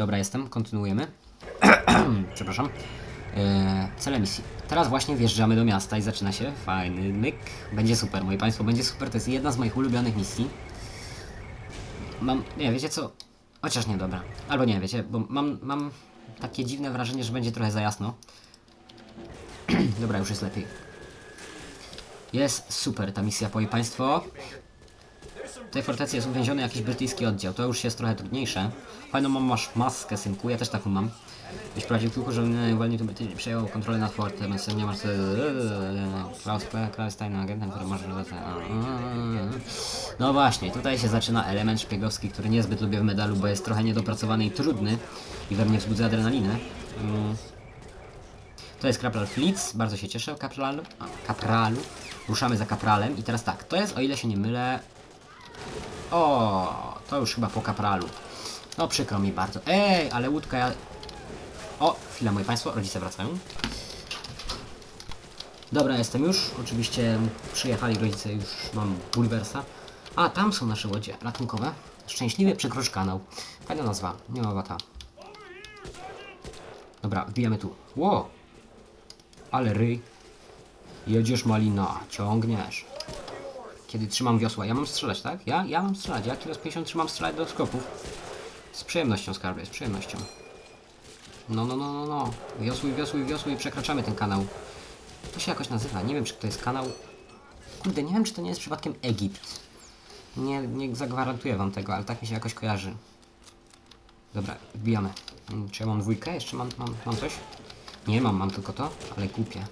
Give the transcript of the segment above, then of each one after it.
Dobra, jestem. Kontynuujemy. Przepraszam. E, cele misji. Teraz właśnie wjeżdżamy do miasta i zaczyna się fajny myk. Będzie super, moi państwo, będzie super. To jest jedna z moich ulubionych misji. Mam, nie, wiecie co? Chociaż nie, dobra. Albo nie, wiecie, bo mam, mam takie dziwne wrażenie, że będzie trochę za jasno. dobra, już jest lepiej. Jest super ta misja, moi państwo. W tej fortecy jest uwięziony jakiś brytyjski oddział. To już jest trochę trudniejsze. Fajną mam masz maskę, synku. Ja też taką mam. Byś prowadził tylko, że nie uwolnił to Brytyjczyk przejął kontrolę nad fortem, więc nie masz... Klaus P. Klaus agentem, który może... No właśnie, tutaj się zaczyna element szpiegowski, który niezbyt lubię w medalu, bo jest trochę niedopracowany i trudny i we mnie wzbudza adrenalinę. Mm. To jest Kapral Flitz, bardzo się cieszę kapralu. kapralu. Ruszamy za kapralem i teraz tak, to jest o ile się nie mylę... O, to już chyba po kapralu. No przykro mi bardzo. Ej, ale łódka ja... O, chwila, moi państwo, rodzice wracają. Dobra, jestem już. Oczywiście przyjechali rodzice, już mam bulwersa. A, tam są nasze łodzie ratunkowe. Szczęśliwie przekroczysz kanał. Fajna nazwa, nie ma wata. Dobra, wbijamy tu. Ło! Ale ryj. Jedziesz malina, ciągniesz. Kiedy trzymam wiosła, ja mam strzelać, tak? Ja? Ja mam strzelać, ja kilo z 50 trzymam strzelać do skopów. Z przyjemnością, skarbie, z przyjemnością. No, no, no, no, no. Wiosłuj, wiosłuj, wiosłuj, przekraczamy ten kanał. To się jakoś nazywa, nie wiem czy to jest kanał... Kurde, nie wiem czy to nie jest przypadkiem Egipt. Nie, nie zagwarantuję wam tego, ale tak mi się jakoś kojarzy. Dobra, wbijamy. Mm, Czy ja mam dwójkę? Jeszcze mam, mam, mam coś? Nie mam, mam tylko to, ale głupie.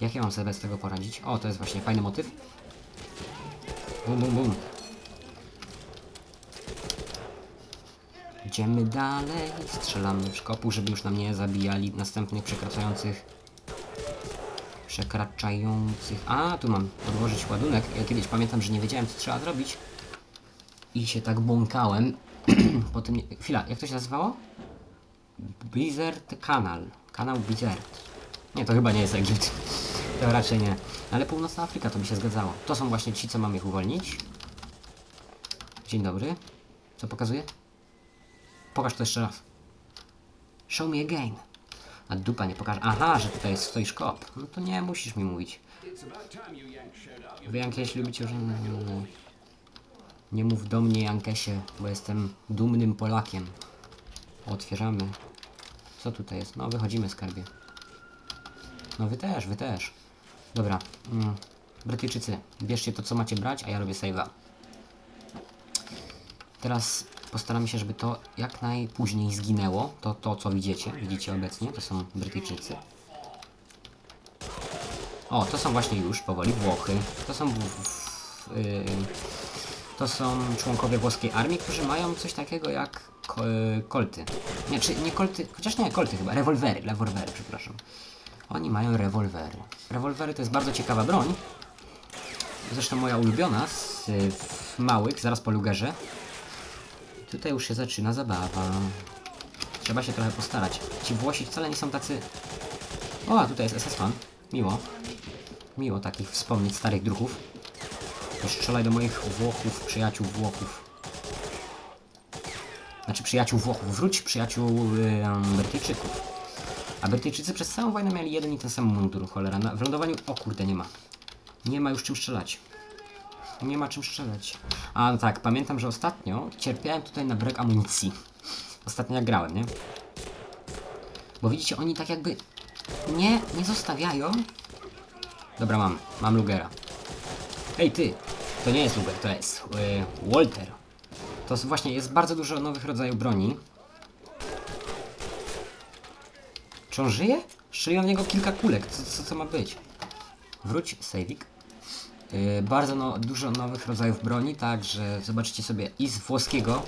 Jak ja mam sobie bez tego poradzić? O, to jest właśnie fajny motyw. Bum, bum, bum. Idziemy dalej, strzelamy w szkopu, żeby już nam nie zabijali następnych przekraczających przekraczających... A, tu mam podłożyć ładunek. Ja kiedyś pamiętam, że nie wiedziałem, co trzeba zrobić. I się tak błąkałem. Potem... Nie... Chwila, jak to się nazywało? Blizzard Kanal. Kanał Blizzard. Nie, to chyba nie jest Egipt. To raczej nie. Ale Północna Afryka to by się zgadzało. To są właśnie ci, co mam ich uwolnić. Dzień dobry. Co pokazuje? Pokaż to jeszcze raz. Show me again. A dupa nie pokaże. Aha, że tutaj jest stoi szkop. No to nie musisz mi mówić. Wy Jankeś lubicie. Nie, nie mów do mnie Jankesie, bo jestem dumnym Polakiem. Otwieramy. Co tutaj jest? No wychodzimy skarbie. No wy też, wy też. Dobra. Mm. Brytyjczycy, bierzcie to co macie brać, a ja robię save'a. Teraz postaramy się, żeby to jak najpóźniej zginęło. To, to co widzicie, widzicie obecnie, to są Brytyjczycy. O, to są właśnie już powoli Włochy. To są yy, to są członkowie włoskiej armii, którzy mają coś takiego jak y, kolty. Nie, czy nie kolty, chociaż nie kolty chyba, rewolwery, rewolwery, przepraszam. Oni mają rewolwery. Rewolwery to jest bardzo ciekawa broń. Zresztą moja ulubiona z y, małych, zaraz po lugerze. Tutaj już się zaczyna zabawa. Trzeba się trochę postarać. Ci Włosi wcale nie są tacy... O, a tutaj jest SS-fan. Miło. Miło takich wspomnieć starych druhów. To strzelaj do moich Włochów, przyjaciół Włochów. Znaczy przyjaciół Włochów. Wróć przyjaciół yy, Brytyjczyków. A Brytyjczycy przez całą wojnę mieli jeden i ten sam mundur, cholera. Na, w lądowaniu... O kurde, nie ma. Nie ma już czym strzelać. Nie ma czym strzelać. A no tak, pamiętam, że ostatnio cierpiałem tutaj na brak amunicji. Ostatnio jak grałem, nie? Bo widzicie, oni tak jakby nie, nie zostawiają. Dobra, mam. Mam Lugera. Ej, ty! To nie jest Luger, to jest yy, Walter. To jest właśnie, jest bardzo dużo nowych rodzajów broni. Czy on żyje? W niego kilka kulek. Co, co, co ma być? Wróć, Sejwik. Yy, bardzo no, dużo nowych rodzajów broni, także zobaczycie sobie i z włoskiego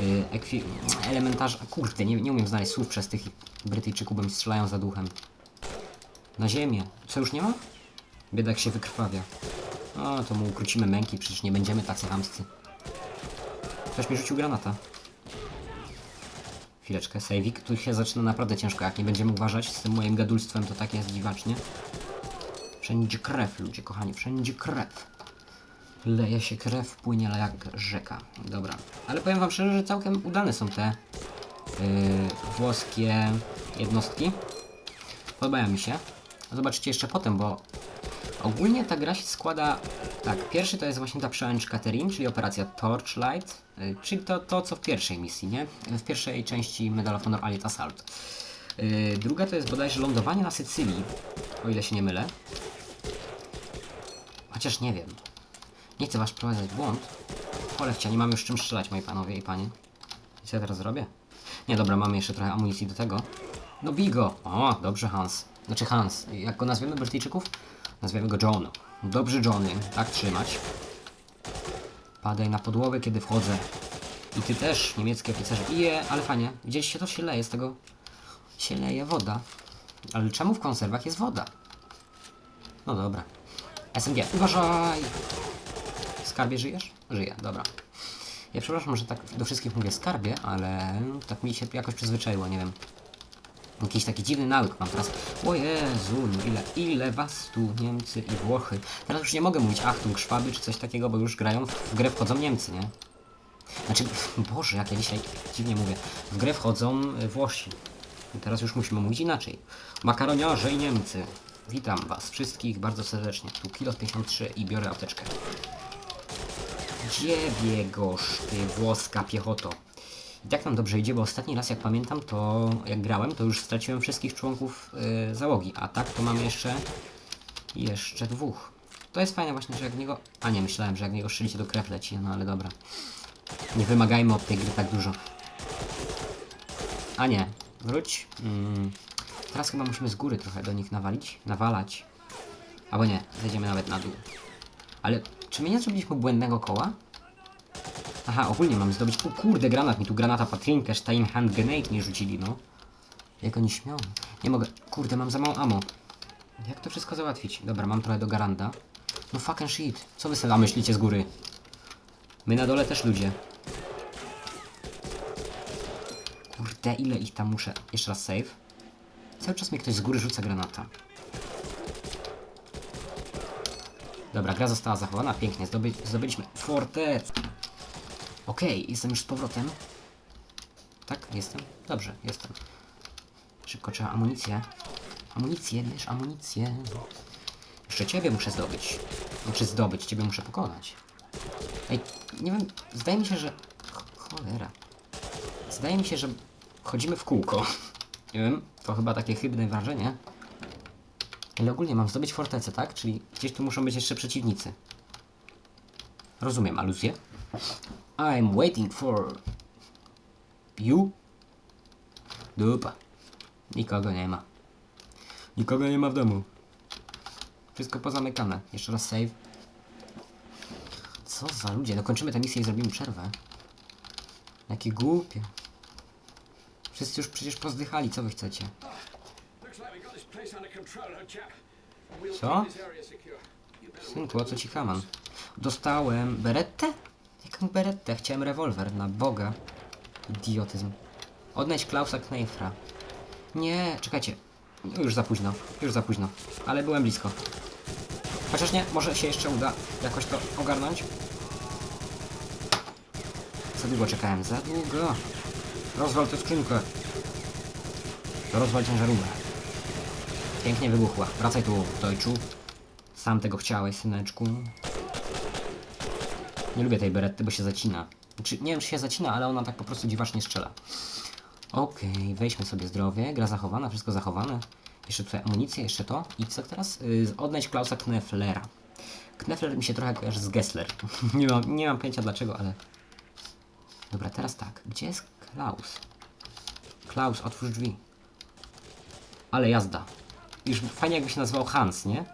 yy, ekwi- elementarza. Kurde, nie, nie umiem znaleźć słów przez tych Brytyjczyków, bo mi strzelają za duchem. Na ziemię. Co już nie ma? Biedak się wykrwawia. O, to mu ukrócimy męki, przecież nie będziemy tacy hamscy. Ktoś mi rzucił granata. Chwileczkę, sejwik. Tu się zaczyna naprawdę ciężko, jak nie będziemy uważać z tym moim gadulstwem, to tak jest dziwacznie. Wszędzie krew, ludzie kochani, wszędzie krew. Leje się krew, płynie jak rzeka. Dobra. Ale powiem wam szczerze, że całkiem udane są te włoskie jednostki. Podobają mi się. Zobaczycie jeszcze potem, bo ogólnie ta gra się składa... Tak, pierwszy to jest właśnie ta przełęcz Catherine, czyli operacja Torchlight, y, czyli to, to co w pierwszej misji, nie? W pierwszej części Medal of Honor Allied Assault. Y, druga to jest bodajże lądowanie na Sycylii, o ile się nie mylę. Chociaż nie wiem. Nie chcę was wprowadzać w błąd. Cholewcia, nie mam już czym strzelać, moi panowie i panie. I co ja teraz zrobię? Nie, dobra, mamy jeszcze trochę amunicji do tego. No bij go! O, dobrze Hans. Znaczy Hans, jak go nazwiemy Brytyjczyków? Nazwiemy go John. Dobrze Johnny, tak trzymać. Padaj na podłogę, kiedy wchodzę. I ty też, niemiecki oficerze. Je, ale fajnie. Widzieliście, to się leje z tego... Się leje woda. Ale czemu w konserwach jest woda? No dobra. SMG, uważaj! Skarbie żyjesz? Żyję, dobra. Ja przepraszam, że tak do wszystkich mówię skarbie, ale tak mi się jakoś przyzwyczaiło, nie wiem. Jakiś taki dziwny nawyk mam teraz. O Jezu, no ile, ile was tu Niemcy i Włochy. Teraz już nie mogę mówić Achtung, Szwaby czy coś takiego, bo już grają, w grę wchodzą Niemcy, nie? Znaczy, Boże, jak ja dzisiaj dziwnie mówię. W grę wchodzą y, Włosi. I teraz już musimy mówić inaczej. Makaroniarze i Niemcy. Witam was wszystkich bardzo serdecznie. Tu kilo 53 i biorę apteczkę. Gdzie biegosz, ty włoska piechoto? I tak nam dobrze idzie, bo ostatni raz jak pamiętam, to jak grałem, to już straciłem wszystkich członków yy, załogi, a tak to mamy jeszcze jeszcze dwóch. To jest fajne właśnie, że jak niego... A nie, myślałem, że jak niego strzelicie to krew leci, no ale dobra. Nie wymagajmy od tej gry tak dużo. A nie, wróć. Mm. Teraz chyba musimy z góry trochę do nich nawalić, nawalać. Albo nie, zejdziemy nawet na dół. Ale czy my nie zrobiliśmy błędnego koła? Aha, ogólnie mam zdobyć... O kurde, granat mi tu granata Patrinkę, Stein Hand Grenade nie rzucili, no. Jak oni śmią. Nie mogę... Kurde, mam za mało ammo. Jak to wszystko załatwić? Dobra, mam trochę do garanda. No fucking shit. Co wy sobie myślicie z góry? My na dole też ludzie. Kurde, ile ich tam muszę... Jeszcze raz save. Cały czas mi ktoś z góry rzuca granata. Dobra, gra została zachowana, pięknie, Zdoby zdobyliśmy fortec. Okej, jestem już z powrotem. Tak, jestem? Dobrze, jestem. Szybko trzeba amunicję. Amunicję, bierz amunicję. Jeszcze ciebie muszę zdobyć. Znaczy zdobyć, ciebie muszę pokonać. Ej, nie wiem, zdaje mi się, że... Ch- Cholera. Zdaje mi się, że chodzimy w kółko. Nie wiem, to chyba takie chybne wrażenie. Ale ogólnie mam zdobyć fortecę, tak? Czyli gdzieś tu muszą być jeszcze przeciwnicy. Rozumiem aluzję. I'm waiting for you. Dupa. Nikogo nie ma. Nikogo nie ma w domu. Wszystko pozamykane. Jeszcze raz save. Co za ludzie? Dokończymy tę misję i zrobimy przerwę. Jakie głupie. Wszyscy już przecież pozdychali, co wy chcecie? Co? Synku, o co ci kaman? Dostałem berettę? Jaką berettę? Chciałem rewolwer, na Boga. Idiotyzm. Odnaleźć Klausa Kneifra. Nie, czekajcie. Już za późno, już za późno. Ale byłem blisko. Chociaż nie, może się jeszcze uda jakoś to ogarnąć. Za długo czekałem, za długo. Rozwal tę skrzynkę. Rozwal ciężarówkę. Pięknie wybuchła. Wracaj tu, Dojczu. Sam tego chciałeś, syneczku. Nie lubię tej beretty, bo się zacina. Znaczy, nie wiem, czy się zacina, ale ona tak po prostu dziwacznie strzela. Okej, weźmy sobie zdrowie. Gra zachowana, wszystko zachowane. Jeszcze tutaj amunicję, jeszcze to. I co teraz? Yy, odnaleźć Klausa Kneflera. Knefler mi się trochę kojarzy z Gessler. nie, mam, nie mam pojęcia dlaczego, ale... Dobra, teraz tak. Gdzie jest Klaus? Klaus, otwórz drzwi. Ale jazda. Już fajnie jakby się nazywał Hans, nie?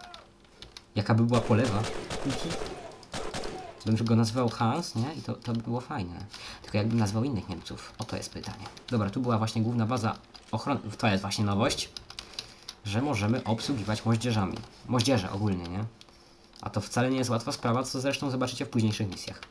Jaka by była polewa. Bym go nazywał Hans, nie? I to, to by było fajne. Tylko jakbym nazwał innych Niemców? Oto jest pytanie. Dobra, tu była właśnie główna baza ochrony. To jest właśnie nowość, że możemy obsługiwać moździerzami. Moździerze ogólnie, nie? A to wcale nie jest łatwa sprawa, co zresztą zobaczycie w późniejszych misjach.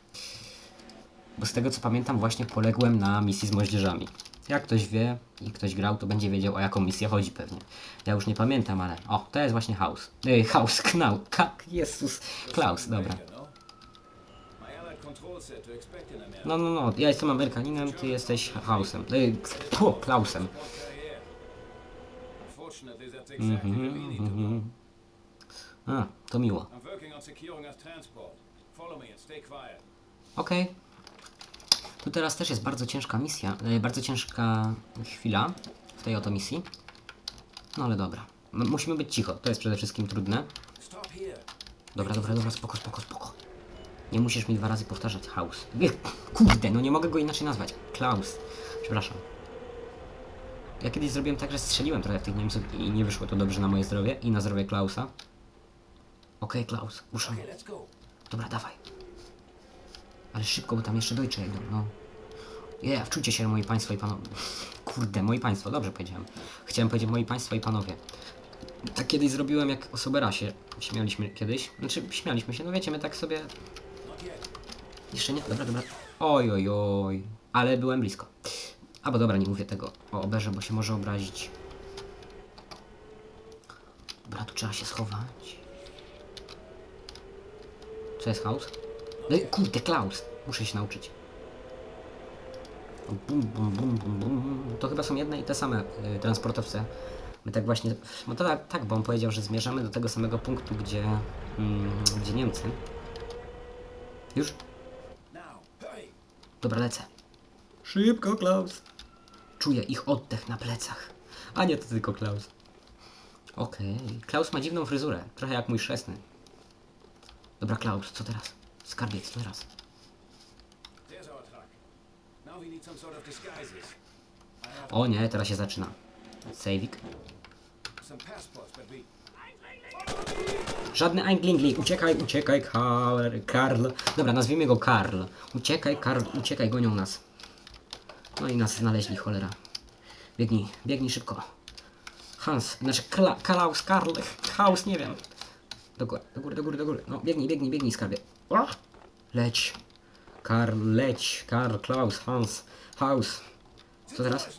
Bo z tego co pamiętam, właśnie poległem na misji z moździerzami. Jak ktoś wie i ktoś grał, to będzie wiedział o jaką misję chodzi pewnie. Ja już nie pamiętam, ale... O, to jest właśnie House. Yy, House, Knau. Jezus. Klaus, dobra. No. My allied control mindset to expect in a No, no, no, ja jestem Amerykaninem, ty jesteś Hausem. Pu, Klausem. To know. A, to miło. Okej. Tu teraz też jest bardzo ciężka misja, e, bardzo ciężka chwila w tej oto misji. No ale dobra. Musimy być cicho, to jest przede wszystkim trudne. Dobra, dobra, dobra, spoko, spoko, spoko. Nie musisz mi dwa razy powtarzać Haus. Wie- Kurde, no nie mogę go inaczej nazwać. Klaus. Przepraszam. Ja kiedyś zrobiłem tak, że strzeliłem trochę w tych Niemców i nie wyszło to dobrze na moje zdrowie i na zdrowie Klausa. Okej, Klaus, ruszam. Okay, let's go. Dobra, dawaj. Ale szybko, bo tam jeszcze Deutsche idą, no. Je, wczujcie się, moi państwo i panowie. Kurde, moi państwo, dobrze powiedziałem. Chciałem powiedzieć moi państwo i panowie. Tak kiedyś zrobiłem, jak o Soberasie śmialiśmy kiedyś. Znaczy, śmialiśmy się, no wiecie, my tak sobie... Jeszcze nie? Dobra, dobra. Oj, oj, oj. Ale byłem blisko. A, bo dobra, nie mówię tego o Oberze, bo się może obrazić. Dobra, tu trzeba się schować. Co jest Klaus? No kurde, Klaus. Muszę się nauczyć. Bum, bum, bum, bum, bum. To chyba są jedne i te same y, transportowce. My tak właśnie... No to tak, tak, bo on powiedział, że zmierzamy do tego samego punktu, gdzie... Mm, gdzie Niemcy. Już? Dobra, lecę. Szybko, Klaus. Czuję ich oddech na plecach. A nie, to tylko Klaus. Okej. Klaus ma dziwną fryzurę. Trochę jak mój szesny. Dobra, Klaus, co teraz? Skarbiec, co teraz? There's our truck. Now we need some sort of disguises. I have O nie, teraz się zaczyna. Sejwik. some passports, but we... Żadny Einglingli. Uciekaj, uciekaj, Karl. Karl. Dobra, nazwijmy go Karl. Uciekaj, Karl, uciekaj, gonią nas. No i nas znaleźli, cholera. Biegnij, biegnij szybko. Hans, znaczy Kla, Klaus, Karl, Haus, nie wiem. Do góry, do góry, do góry, do góry. No, biegnij, biegnij, biegnij, skarbie. Leć. Karl, leć. Karl, Klaus, Hans, Haus. Co teraz?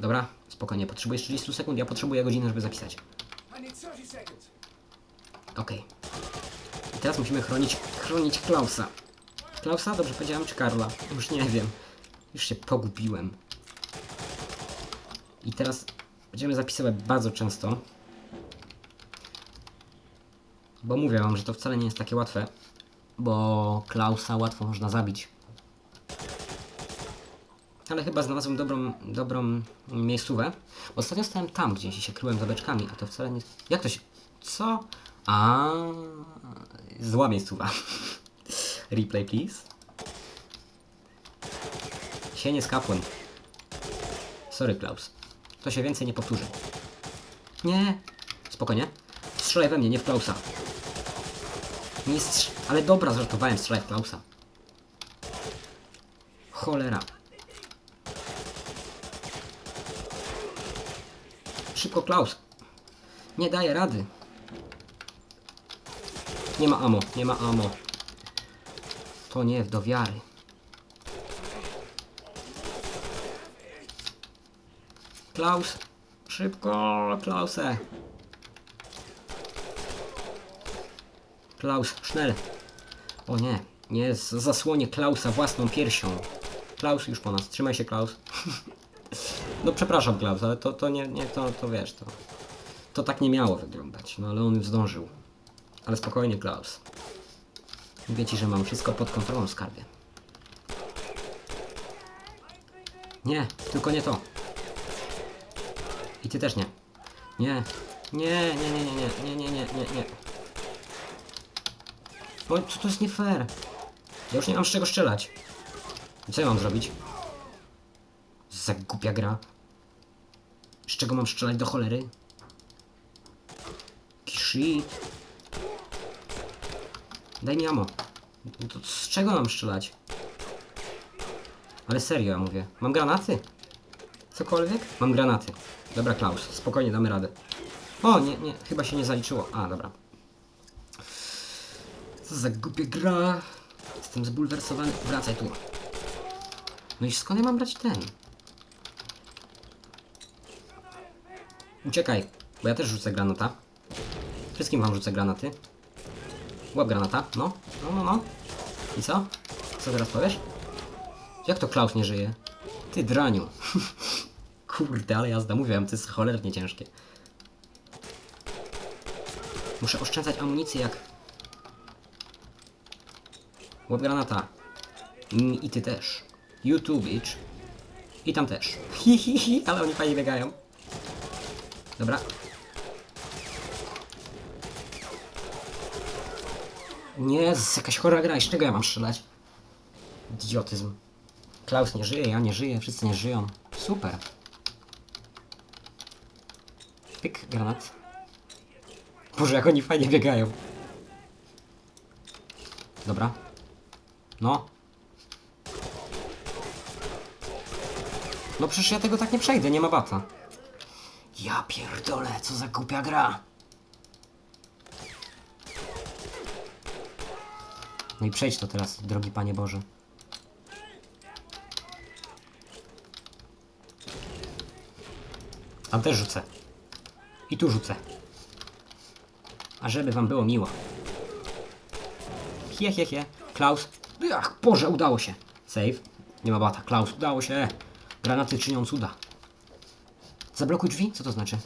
Dobra, spokojnie, potrzebujesz 30 sekund, ja potrzebuję godziny, żeby zapisać. I need 30 seconds. Okej. I teraz musimy chronić, chronić Klausa. Klausa? Dobrze powiedziałem, czy Karla? Już nie wiem. Już się pogubiłem. I teraz będziemy zapisywać bardzo często. Bo mówię wam, że to wcale nie jest takie łatwe. Bo Klausa łatwo można zabić. Ale chyba znalazłem dobrą, dobrą miejscówę. Ostatnio stałem tam gdzieś i się kryłem za beczkami, a to wcale nie... Jak to się... Co? A Zła miejscowa. Replay, please. Sienie z kapłem. Sorry, Klaus. To się więcej nie powtórzy. Nie. Spokojnie. Strzelaj we mnie, nie w Klausa. Nie strz... Ale dobra, żartowałem, strzelaj w Klausa. Cholera. Szybko, Klaus. Nie daje rady. Nie ma amo, nie ma amo. To nie do wiary. Klaus, szybko, Klause. Klaus, schnell. O nie, nie zasłonię Klausa własną piersią. Klaus już po nas, trzymaj się Klaus. no przepraszam Klaus, ale to, to nie, nie, to, to wiesz, to, to tak nie miało wyglądać, no ale on zdążył. Ale spokojnie, Klaus. Mówię ci, że mam wszystko pod kontrolą w skarbie. Nie, tylko nie to. I ty też nie. Nie. Nie, nie, nie, nie, nie, nie, nie, nie, nie. Bo to, to jest nie fair. Ja już nie mam z czego strzelać. I co ja mam zrobić? Za głupia gra. Z czego mam strzelać do cholery? Jaki shit. Daj mi amo. No To z czego mam strzelać? Ale serio, ja mówię. Mam granaty? Cokolwiek? Mam granaty. Dobra, Klaus, spokojnie, damy radę. O, nie, nie, chyba się nie zaliczyło. A, dobra. Co za głupia gra. Jestem zbulwersowany. Wracaj tu. No i skąd ja mam brać ten? Uciekaj, bo ja też rzucę granata. Wszystkim wam rzucę granaty. Łap granata, no, no, no, no. I co? Co teraz powiesz? Jak to Klaus nie żyje? Ty draniu. Kurde, ale jazda, mówiłem, to jest cholernie ciężkie. Muszę oszczędzać amunicję jak... Łap granata. I, I ty też. YouTube bitch. I tam też. Hi, hi, hi, ale oni fajnie biegają. Dobra. Nie, z jakaś chora gra. I z czego ja mam strzelać? Idiotyzm. Klaus nie żyje, ja nie żyję, wszyscy nie żyją. Super. Pyk, granat. Boże, jak oni fajnie biegają. Dobra. No. No przecież ja tego tak nie przejdę, nie ma bata. Ja pierdolę, co za głupia gra. No i przejdź to teraz, drogi Panie Boże. Tam też rzucę. I tu rzucę. A żeby wam było miło. Hie, hie, hie. Klaus. Ach, Boże, udało się. Save. Nie ma bata. Klaus, udało się. Granaty czynią cuda. Zablokuj drzwi? Co to znaczy?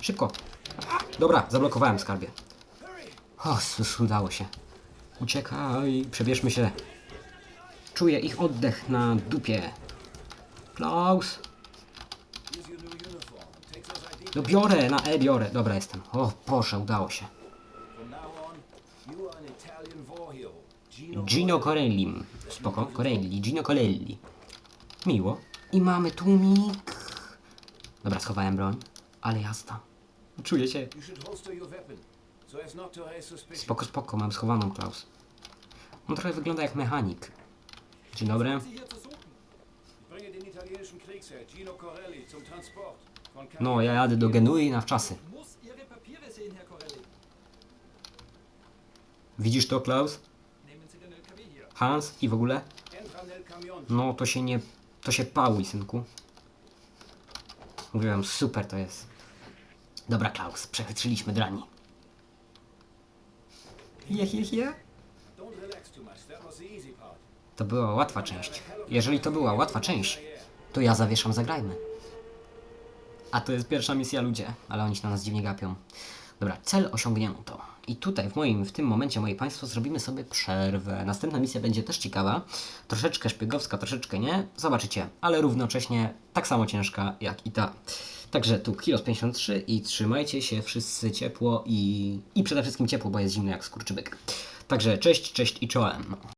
Szybko. Dobra, zablokowałem skarbie. O, udało się. Uciekaj, przebierzmy się. Czuję ich oddech na dupie. Klaus. No biorę, na E biorę. Dobra, jestem. O Boże, udało się. Gino Corelli. Spoko, Corelli, Gino Corelli. Miło. I mamy tłumik. Dobra, schowałem broń. Ale jazda. Czuję się. Spoko, spoko, mam schowaną Klaus. On trochę wygląda jak mechanik. Dzień dobry. No, ja jadę do Genui na wczasy. Widzisz to, Klaus? Hans i w ogóle? No, to się nie... To się pałuj, synku. Mówiłem, super to jest. Dobra, Klaus, przechytrzyliśmy drani. Je, je, je. To była łatwa część. Jeżeli to była łatwa część, to ja zawieszam zagrajmy. A to jest pierwsza misja ludzie, ale oni się na nas dziwnie gapią. Dobra, cel osiągnięto. I tutaj w moim, w tym momencie, moi Państwo, zrobimy sobie przerwę. Następna misja będzie też ciekawa. Troszeczkę szpiegowska, troszeczkę nie. Zobaczycie, ale równocześnie tak samo ciężka jak i ta. Także tu Kilos 53 i trzymajcie się wszyscy ciepło i, i przede wszystkim ciepło, bo jest zimno jak skurczybyk. Także cześć, cześć i czołem.